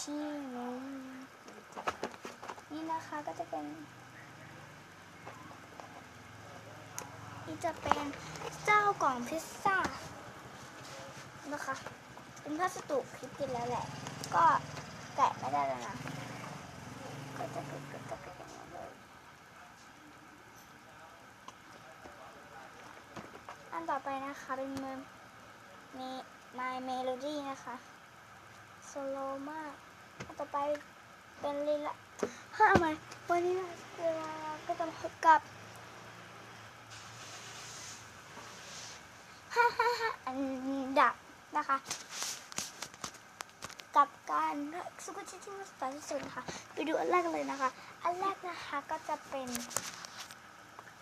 ชีนมนี่นะคะก็จะเป็น นี่จะเป็นเจ้ากล่องพิซซ่านะคะเป็นพลาสติกคิดกินแล้วแหละ ก็แกะไม่ได้แล้วนะก็จะปิดก็จะปิดองนี้เลยอันต่อไปนะคะเป็นเมมเม My Melody นะคะ สโลมากอันต่อไปเป็นลีละฮะทำไมวันนี้เวลาก็จะมาพบกับฮ่าฮ่าฮ่าอันดับนะคะ กับการสุกุชิที่มาสตาร์ที่สุดนะคะไปดูอันแรกเลยนะคะ อันแรกนะคะก็จะเป็น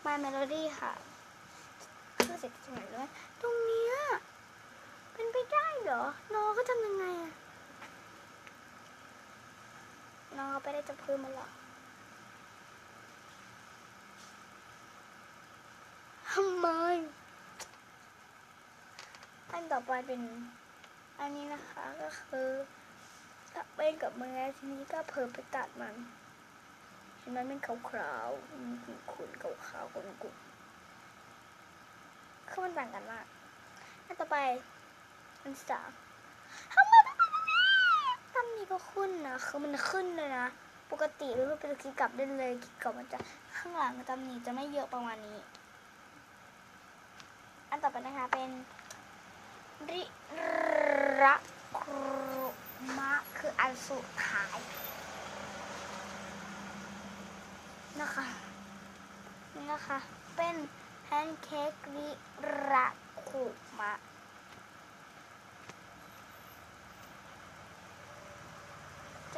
My Melody ค่ะคือเสร็จตรงไหนเลยตรงเนี้ยเป็นไปได้เหรอน้องก็ทำยังไงอะน้องเอา ไปได้จากพื้นมาเหรอทำไม อันต่อไปเป็น อันนี้นะคะก็คือถ้าเป็นกับมือแล้วทีนี้ก็เพิ่มไปตัดมันเห็นไหมมันขาวๆมีขุนขาวๆกุ่นๆคือมันต่างกันมากอันต่อไปอันสาม นี้ก็ขึ้นนะคือมันขึ้นเลยนะ ปกติเราเป็นคลิกกลับได้เลยคลิกกลับมันจะข้างหลังตำนีจะไม่เยอะประมาณนี้ อันต่อไปนะคะเป็นริระครุมะคืออันสุดท้ายนะคะนี่นะคะ เป็นแพนเค้กริระคุมะ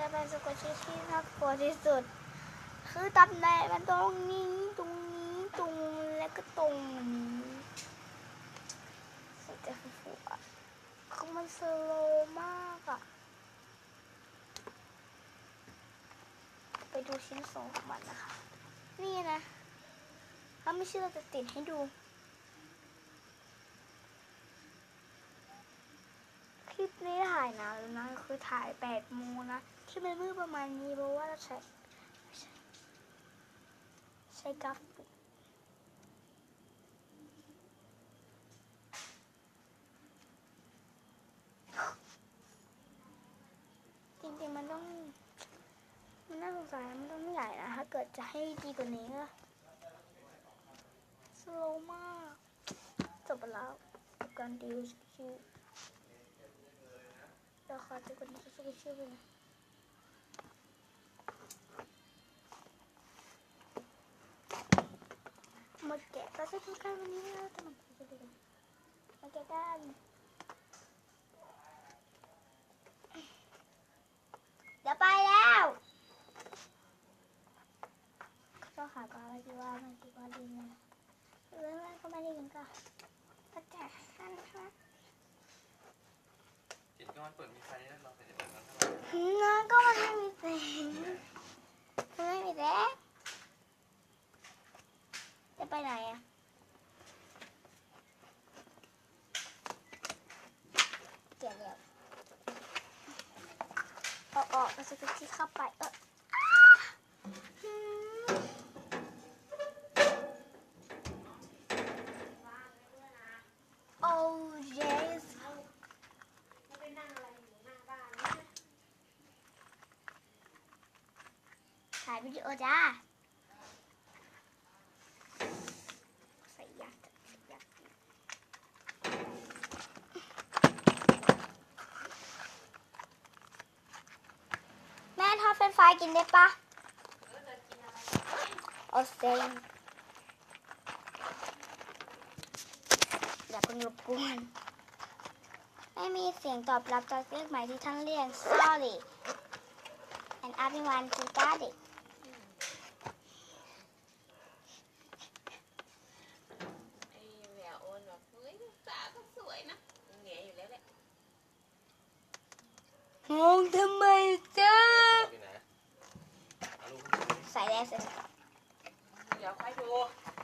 จะเป็นสกุชชี่ที่น่ากลัวที่สุด คือตำแหน่งมันตรงนี้ตรงนี้ตรงและก็ตรงนี้สุดจะฟูอะคือมันสโลมากอะ ไปดูชิ้นส่วนของมันนะคะ นี่นะ ถ้าไม่เชื่อเราจะติดให้ดูคลิปนี้ถ่ายนานแล้วนะ คือถ่ายแปดโมงนะ ที่มันมืดประมาณนี้เพราะว่าเราใช้ใช้กราฟิกจริงๆมันต้อง มันน่าสงสารมันต้องใหญ่นะถ้าเกิดจะให้ดีกว่านี้ก็สโลมาก จบไปแล้วกับการดิวชี อไปนะมาแกะก็จะทำการวันนี้แล้วแต่มันจะดีมาแกะกันเดี๋ยวไปแล้วก็หาปลาอะไรที่ว่ามันที่ว่าดีนะเรื่องแรกก็ไม่ได้ยินก็ก็แต่ขั้นค่ะ จิตก็ มันเปิดมีไฟแล้วเราเป็ไม่ไหร่น้าก็มันไม่มีแสงมันไม่มีแสงจะไปไหนอะเกี่ยวเดี๋ยวออกออกแล้วสกุชชี่เข้าไปเออม โอ้ yes ถ่ายวิดีโอจ้าใส่ยาใส่ยาแม่ทอดเป็นไฟกินได้ปะโอเซนอย่าเพิ่งรบกวนไม่มีเสียงตอบรับจากเลขหมายที่ท่านเรียก sorry and everyone to got it ไอ้แววโอนแบบเฮ้ยตาก็ส วยนะแงอยู่แล้วแหละงงทำไมจ๊ะอยู่ไหนเอาลูกใส่แล้วเสร็จเดี๋ยวค่อยดูเ